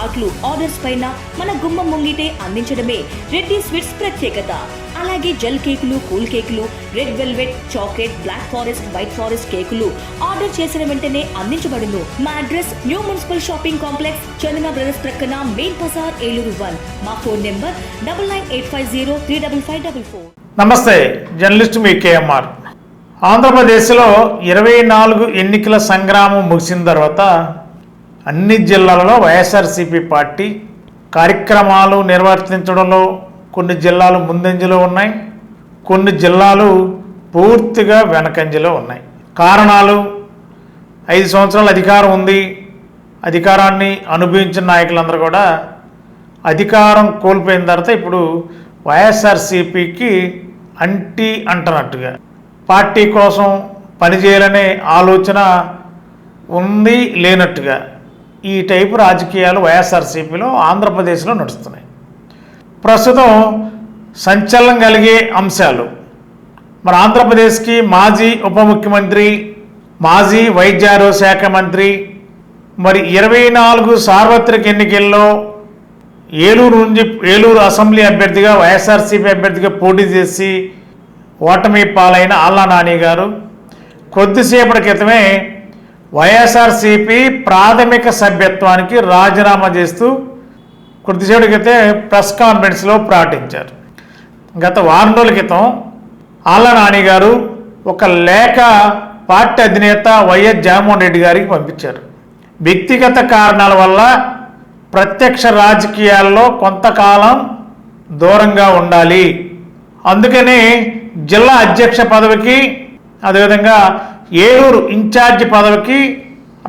హాట్లు orders పైన మన గుమ్మం ముంగిటే అందించడమే రెడ్డి స్వీట్స్ ప్రత్యేకత. అలాగే జెల్ కేకులు కూల్ కేకులు red velvet chocolate black forest white forest కేకులు ఆర్డర్ చేసిన వెంటనే అందించబడును. మా address new municipal shopping complex Chandana brothers ప్రక్కన మెయిన్ బజార్ ఏలూరు వన్. మా phone number double nine eight five zero three double five double four. నమస్తే జర్నలిస్ట్ మీ కేఎంఆర్. ఆంధ్రప్రదేశ్లో ఇరవై నాలుగు ఎన్నికల సంగ్రామం ముగిసిన తర్వాత అన్ని జిల్లాలలో వైఎస్ఆర్సీపీ పార్టీ కార్యక్రమాలు నిర్వర్తించడంలో కొన్ని జిల్లాలు ముందంజలో ఉన్నాయి. కొన్ని జిల్లాలు పూర్తిగా వెనకంజలో ఉన్నాయి. కారణాలు ఐదు సంవత్సరాలు అధికారం ఉంది. అధికారాన్ని అనుభవించిన నాయకులందరూ కూడా అధికారం కోల్పోయిన తర్వాత ఇప్పుడు వైఎస్ఆర్సీపీకి అంటి అంటనట్టుగా పార్టీ కోసం పనిచేయాలనే ఆలోచన ఉంది లేనట్టుగా ఈ టైపు రాజకీయాలు వైఎస్ఆర్సీపీలో ఆంధ్రప్రదేశ్లో నడుస్తున్నాయి. ప్రస్తుతం సంచలనం కలిగే అంశాలు. మరి ఆంధ్రప్రదేశ్కి మాజీ ఉప ముఖ్యమంత్రి మాజీ వైద్య ఆరోగ్య శాఖ మంత్రి మరి ఇరవై నాలుగు సార్వత్రిక ఎన్నికల్లో ఏలూరు నుంచి ఏలూరు అసెంబ్లీ అభ్యర్థిగా వైఎస్ఆర్సీపీ అభ్యర్థిగా పోటీ చేసి ఓటమి పాలైన ఆళ్ళ నాని గారు. కొద్దిసేపటి క్రితమే వైఎస్ఆర్సీపీ ప్రాథమిక సభ్యత్వానికి రాజీనామా చేస్తూ కొద్దిసేపటి క్రితం ప్రెస్ కాన్ఫరెన్స్లో ప్రకటించారు. గత వారం రోజుల క్రితం ఆళ్ళ నాని గారు ఒక లేఖ పార్టీ అధినేత వైఎస్ జగన్మోహన్ రెడ్డి గారికి పంపించారు. వ్యక్తిగత కారణాల వల్ల ప్రత్యక్ష రాజకీయాల్లో కొంతకాలం దూరంగా ఉండాలి. అందుకని జిల్లా అధ్యక్ష పదవికి అదేవిధంగా ఏలూరు ఇన్ఛార్జి పదవికి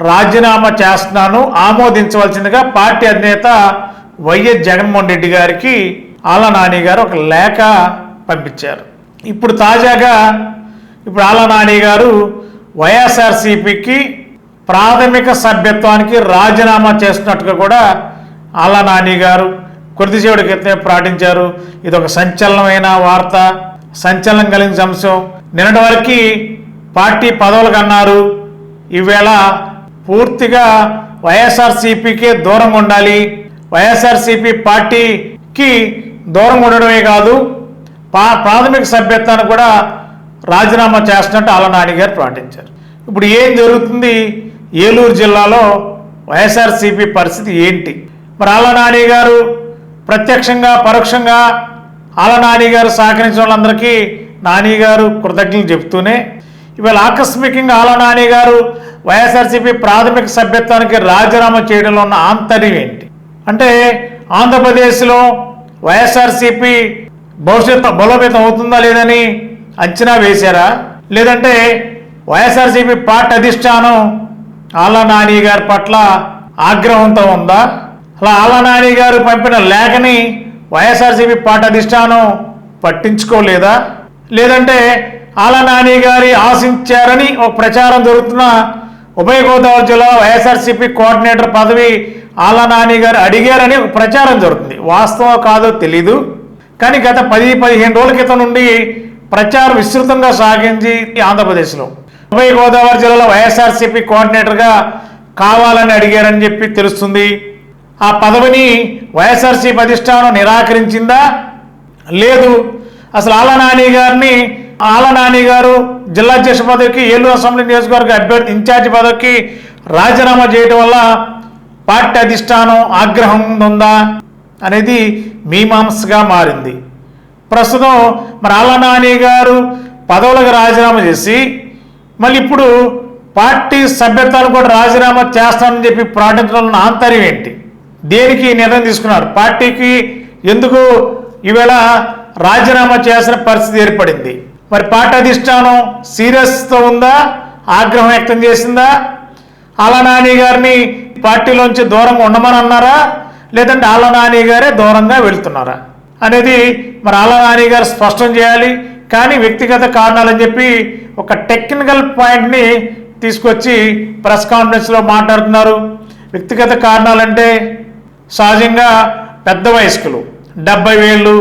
రాజీనామా చేస్తున్నాను ఆమోదించవలసిందిగా పార్టీ అధినేత వైఎస్ జగన్మోహన్ రెడ్డి గారికి ఆలా నాని గారు ఒక లేఖ పంపించారు. ఇప్పుడు తాజాగా ఇప్పుడు ఆలా నాని గారు వైఎస్ఆర్సీపీకి ప్రాథమిక సభ్యత్వానికి రాజీనామా చేస్తున్నట్టుగా కూడా ఆలా నాని గారు కొద్దిసేపటి క్రితమే ప్రకటించారు ఇది ఒక సంచలనమైన వార్త సంచలనం కలిగిన అంశం. నిన్నటి వరకు పార్టీ పదవులకు అన్నారు ఈవేళ పూర్తిగా వైఎస్ఆర్సీపీకే దూరంగా ఉండాలి. వైఎస్ఆర్సీపీ పార్టీకి దూరంగా ఉండడమే కాదు పా ప్రాథమిక సభ్యత్వాన్ని కూడా రాజీనామా చేస్తున్నట్టు ఆల నాని గారు ప్రకటించారు. ఇప్పుడు ఏం జరుగుతుంది? ఏలూరు జిల్లాలో వైఎస్ఆర్సీపీ పరిస్థితి ఏంటి? మరి ఆల నాని గారు ప్రత్యక్షంగా పరోక్షంగా ఆల నాని గారు సహకరించిన వాళ్ళందరికీ నాని గారు కృతజ్ఞతలు చెప్తూనే ఇవాళ ఆకస్మికంగా ఆల నాని గారు వైఎస్ఆర్సీపీ ప్రాథమిక సభ్యత్వానికి రాజీనామా చేయడంలో ఉన్న ఆంతర్యం ఏంటి? అంటే ఆంధ్రప్రదేశ్లో వైఎస్ఆర్సీపీ భవిష్యత్తు బలోపేతం అవుతుందా లేదని అంచనా వేశారా? లేదంటే వైఎస్ఆర్సీపీ పార్టీ అధిష్టానం ఆళ్ళ నాని గారి పట్ల ఆగ్రహంతో ఉందా? అలా ఆళ్ళ నాని గారు పంపిన లేఖని వైఎస్ఆర్సీపీ పార్టీ అధిష్టానం పట్టించుకోలేదా? లేదంటే ఆలనాని గారి ఆశించారని ఒక ప్రచారం జరుగుతున్న ఉభయ గోదావరి జిల్లా వైఎస్ఆర్సీపీ కోఆర్డినేటర్ పదవి ఆలనాని గారు అడిగారని ఒక ప్రచారం జరుగుతుంది. వాస్తవం కాదో తెలీదు. కానీ గత పది పదిహేను రోజుల క్రితం నుండి ప్రచారం విస్తృతంగా సాగింది ఆంధ్రప్రదేశ్లో. ఉభయ గోదావరి జిల్లాలో వైఎస్ఆర్సీపీ కోఆర్డినేటర్గా కావాలని అడిగారని చెప్పి తెలుస్తుంది. ఆ పదవిని వైఎస్ఆర్సీపీ అధిష్టానం నిరాకరించిందా? లేదు. అసలు ఆలనాని గారిని ఆల నాని గారు జిల్లా అధ్యక్ష పదవికి ఏలూరు అసెంబ్లీ నియోజకవర్గ అభ్యర్థి ఇన్ఛార్జి పదవికి రాజీనామా చేయటం వల్ల పార్టీ అధిష్టానం ఆగ్రహం ఉందా అనేది మీమాంసగా మారింది. ప్రస్తుతం మరి ఆళ్ళ నాని గారు పదవులకు రాజీనామా చేసి మళ్ళీ ఇప్పుడు పార్టీ సభ్యత్వాలు కూడా రాజీనామా చేస్తానని చెప్పి ప్రకటించడం ఉన్న ఆంతర్యం ఏంటి? దేనికి నిర్ణయం తీసుకున్నారు? పార్టీకి ఎందుకు ఈవేళ రాజీనామా చేసిన పరిస్థితి ఏర్పడింది? మరి పాఠాధిష్టానం అధిష్టానం సీరియస్తో ఉందా? ఆగ్రహం వ్యక్తం చేసిందా? అలా నాని గారిని పార్టీలోంచి దూరంగా ఉండమని అన్నారా లేదంటే ఆల నాని గారే దూరంగా వెళుతున్నారా? అనేది మరి ఆల నాని గారు స్పష్టం చేయాలి. కానీ వ్యక్తిగత కారణాలని చెప్పి ఒక టెక్నికల్ పాయింట్ని తీసుకొచ్చి ప్రెస్ కాన్ఫరెన్స్లో మాట్లాడుతున్నారు. వ్యక్తిగత కారణాలంటే సహజంగా పెద్ద వయస్కులు డెబ్బై ఏళ్ళు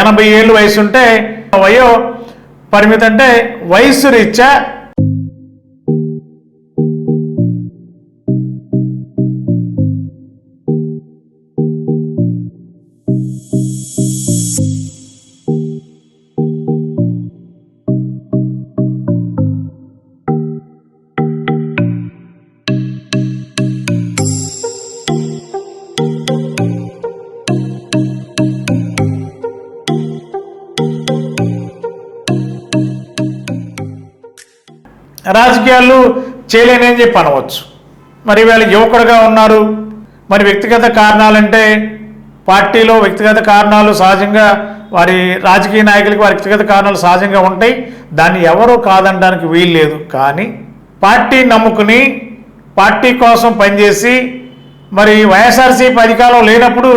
ఎనభై ఏళ్ళు వయసు ఉంటే వయో పరిమితి అంటే వయస్సు రీత్యా రాజకీయాలు చేయలేనని చెప్పి అనవచ్చు. మరి వీళ్ళు యువకుడుగా ఉన్నారు. మరి వ్యక్తిగత కారణాలంటే పార్టీలో వ్యక్తిగత కారణాలు సహజంగా వారి రాజకీయ నాయకులకి వారి వ్యక్తిగత కారణాలు సహజంగా ఉంటాయి. దాన్ని ఎవరూ కాదనడానికి వీలు లేదు. కానీ పార్టీ నమ్ముకుని పార్టీ కోసం పనిచేసి మరి వైఎస్ఆర్సీపీ అధికారం లేనప్పుడు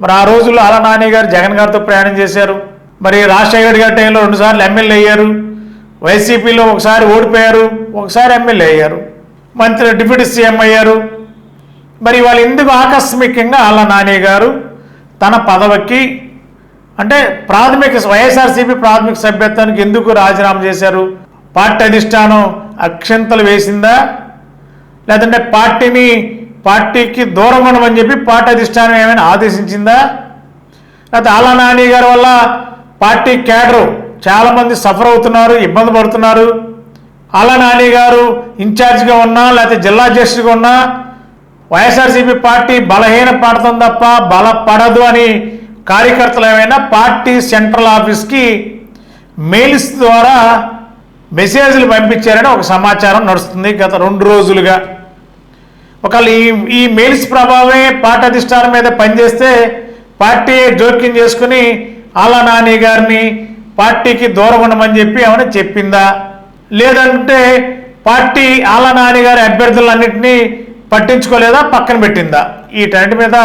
మరి ఆ రోజుల్లో అలా నాని గారు జగన్ గారితో ప్రయాణం చేశారు. మరి రాజశేఖర్ గారి టైంలో రెండుసార్లు ఎమ్మెల్యే అయ్యారు. వైసీపీలో ఒకసారి ఓడిపోయారు ఒకసారి ఎమ్మెల్యే అయ్యారు మంత్రి డిప్యూటీ సీఎం అయ్యారు. మరి వాళ్ళు ఎందుకు ఆకస్మికంగా అల్ల నాని గారు తన పదవికి అంటే ప్రాథమిక వైఎస్ఆర్సీపీ ప్రాథమిక సభ్యత్వానికి ఎందుకు రాజీనామా చేశారు? పార్టీ అధిష్టానం అక్షంతలు వేసిందా? లేదంటే పార్టీని పార్టీకి దూరం ఉండమని చెప్పి పార్టీ అధిష్టానం ఏమైనా ఆదేశించిందా? లేకపోతే అలా నాని గారి వల్ల పార్టీ క్యాడరు చాలామంది సఫర్ అవుతున్నారు ఇబ్బంది పడుతున్నారు. అలా నాని గారు ఇన్ఛార్జ్గా ఉన్నా లేకపోతే జిల్లా అధ్యక్షుడిగా ఉన్నా వైఎస్ఆర్సీపీ పార్టీ బలహీన పడుతుంది తప్ప బలపడదు అని కార్యకర్తలు ఏమైనా పార్టీ సెంట్రల్ ఆఫీస్కి మెయిల్స్ ద్వారా మెసేజ్లు పంపించారని ఒక సమాచారం నడుస్తుంది గత రెండు రోజులుగా. ఒకవేళ ఈ ఈ మెయిల్స్ ప్రభావమే పార్టీ అధిష్టానం మీద పనిచేస్తే పార్టీ జోక్యం చేసుకుని అలా నాని గారిని పార్టీకి దూరం ఉండమని చెప్పి ఏమైనా చెప్పిందా? లేదంటే పార్టీ ఆలనాని గారి అభ్యర్థులన్నింటినీ పట్టించుకోలేదా? పక్కన పెట్టిందా? వీటన్నిటి మీద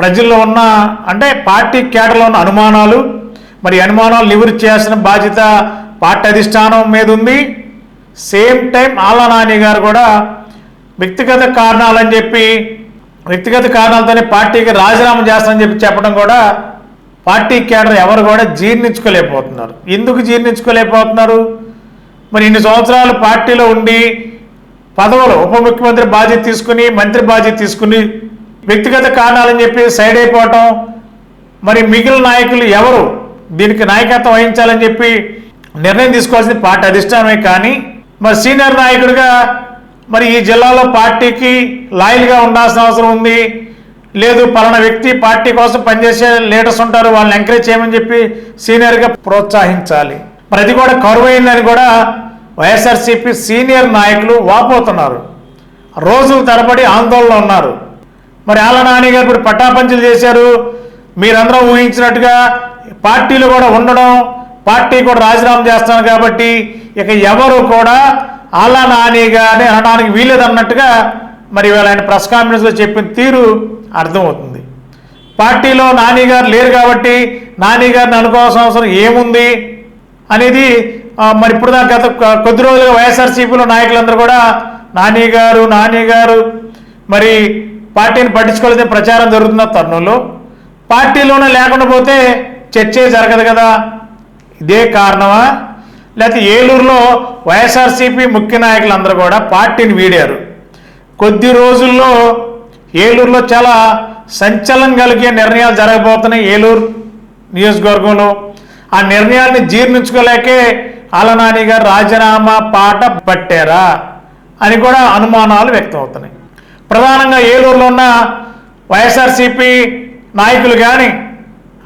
ప్రజల్లో ఉన్న అంటే పార్టీ కేటర్లో ఉన్న అనుమానాలు మరి అనుమానాలు నివృత్తి చేయాల్సిన బాధ్యత పార్టీ అధిష్టానం మీద ఉంది. సేమ్ టైం ఆలనాని గారు కూడా వ్యక్తిగత కారణాలని చెప్పి వ్యక్తిగత కారణాలతోనే పార్టీకి రాజీనామా చేస్తానని చెప్పి చెప్పడం కూడా పార్టీ కేడర్ ఎవరు కూడా జీర్ణించుకోలేకపోతున్నారు. ఎందుకు జీర్ణించుకోలేకపోతున్నారు? మరి ఇన్ని సంవత్సరాలు పార్టీలో ఉండి పదవులు ఉప ముఖ్యమంత్రి బాధ్యత తీసుకుని మంత్రి బాధ్యత తీసుకుని వ్యక్తిగత కారణాలని చెప్పి సైడ్ అయిపోవటం మరి మిగిలిన నాయకులు ఎవరు? దీనికి నాయకత్వం వహించాలని చెప్పి నిర్ణయం తీసుకోవాల్సింది పార్టీ అధిష్టానమే కానీ మరి సీనియర్ నాయకుడిగా మరి ఈ జిల్లాలో పార్టీకి లాయల్గా ఉండాల్సిన అవసరం ఉంది. లేదు పలానా వ్యక్తి పార్టీ కోసం పనిచేసే లీడర్స్ ఉంటారు వాళ్ళని ఎంకరేజ్ చేయమని చెప్పి సీనియర్గా ప్రోత్సహించాలి. మరి అది కూడా కరువైందని కూడా వైఎస్ఆర్సీపీ సీనియర్ నాయకులు వాపోతున్నారు. రోజుల తరబడి ఆందోళనలో ఉన్నారు. మరి ఆల నాని గారు ఇప్పుడు పట్టాపంచులు చేశారు. మీరందరూ ఊహించినట్టుగా పార్టీలు కూడా ఉండడం పార్టీ కూడా రాజీనామా చేస్తాను కాబట్టి ఇక ఎవరు కూడా ఆలా నాని గారిని అనడానికి వీలేదన్నట్టుగా మరి ఇవాళ ఆయన ప్రెస్ కాన్ఫరెన్స్లో చెప్పిన తీరు అర్థమవుతుంది. పార్టీలో నానిగారు లేరు కాబట్టి నానిగారిని అనుకోవాల్సిన అవసరం ఏముంది అనేది మరి ఇప్పుడు దాకా గత కొద్ది రోజులుగా వైఎస్ఆర్సీపీలో నాయకులందరూ కూడా నానిగారు నానిగారు మరి పార్టీని పట్టించుకోలేదని ప్రచారం జరుగుతున్న తరుణంలో పార్టీలోనే లేకుండా పోతే చర్చే జరగదు కదా. ఇదే కారణమా? లేకపోతే ఏలూరులో వైఎస్ఆర్సీపీ ముఖ్య నాయకులందరూ కూడా పార్టీని వీడారు. కొద్ది రోజుల్లో ఏలూరులో చాలా సంచలనం కలిగే నిర్ణయాలు జరగబోతున్నాయి ఏలూరు నియోజకవర్గంలో. ఆ నిర్ణయాన్ని జీర్ణించుకోలేకే అలనాని గారు రాజీనామా పాట పట్టారా అని కూడా అనుమానాలు వ్యక్తమవుతున్నాయి. ప్రధానంగా ఏలూరులో ఉన్న వైఎస్ఆర్సీపీ నాయకులు కానీ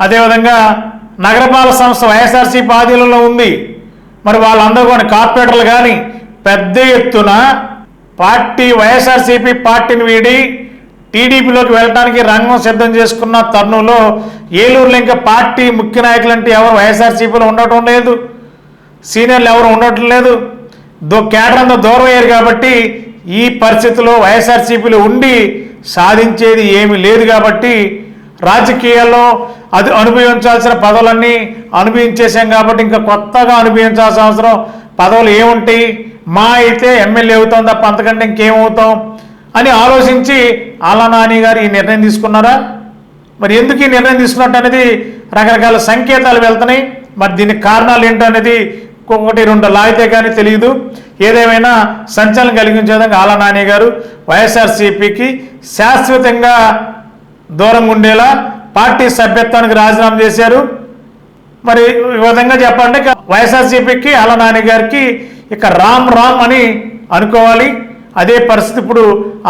అదేవిధంగా నగరపాలక సంస్థ వైఎస్ఆర్సీపీ ఆధీనంలో ఉంది. మరి వాళ్ళందరూ కూడా కార్పొరేటర్లు కానీ పెద్ద ఎత్తున పార్టీ వైఎస్ఆర్సీపీ పార్టీని వీడి టీడీపీలోకి వెళ్ళడానికి రంగం సిద్ధం చేసుకున్న తరుణంలో ఏలూరులో ఇంకా పార్టీ ముఖ్య నాయకులు అంటే ఎవరు వైఎస్ఆర్సీపీలో ఉండటం లేదు. సీనియర్లు ఎవరు ఉండటం లేదు. దో కేటరంతో దూరం అయ్యారు కాబట్టి ఈ పరిస్థితిలో వైఎస్ఆర్సీపీలో ఉండి సాధించేది ఏమీ లేదు కాబట్టి రాజకీయాల్లో అది అనుభవించాల్సిన పదవులన్నీ అనుభవించేసాం కాబట్టి ఇంకా కొత్తగా అనుభవించాల్సిన అవసరం. పదవులు ఏముంటాయి? మా అయితే ఎమ్మెల్యే అవుతాం తప్ప అంతకంటే ఇంకేమవుతాం అని ఆలోచించి ఆలా నాని గారు ఈ నిర్ణయం తీసుకున్నారా? మరి ఎందుకు ఈ నిర్ణయం తీసుకున్నట్టు అనేది రకరకాల సంకేతాలు వెళ్తున్నాయి. మరి దీనికి కారణాలు ఏంటో అనేది ఒకటి రెండు లాగితే కానీ తెలియదు. ఏదేమైనా సంచలనం కలిగించే విధంగా ఆలా నాని గారు వైఎస్ఆర్సీపీకి శాశ్వతంగా దూరంగా ఉండేలా పార్టీ సభ్యత్వానికి రాజీనామా చేశారు. మరి ఈ విధంగా చెప్పండి ఇక వైఎస్ఆర్సీపీకి నాని గారికి ఇక రామ్ రామ్ అని అనుకోవాలి. అదే పరిస్థితి ఇప్పుడు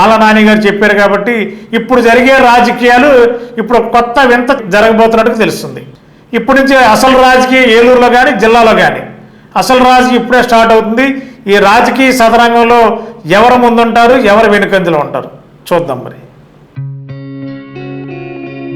ఆలనాని గారు చెప్పారు కాబట్టి ఇప్పుడు జరిగే రాజకీయాలు ఇప్పుడు కొత్త వింత జరగబోతున్నట్టు తెలుస్తుంది. ఇప్పటి నుంచి అసలు రాజకీయ ఏలూరులో కానీ జిల్లాలో కానీ అసలు రాజకీయం ఇప్పుడే స్టార్ట్ అవుతుంది. ఈ రాజకీయ సదరంగంలో ఎవరు ముందుంటారు ఎవరు వెనుకంజలో ఉంటారు? చూద్దాం మరి.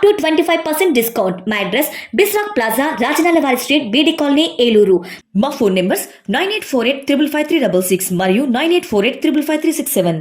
up to twenty five percent discount. మా అడ్రస్ బిస్రాక్ ప్లాజా రాజనాల వారి స్ట్రీట్ బీడీ కాలనీ ఏలూరు మా phone numbers nine eight four eight triple five three double six మరియు nine eight four eight triple five three six seven.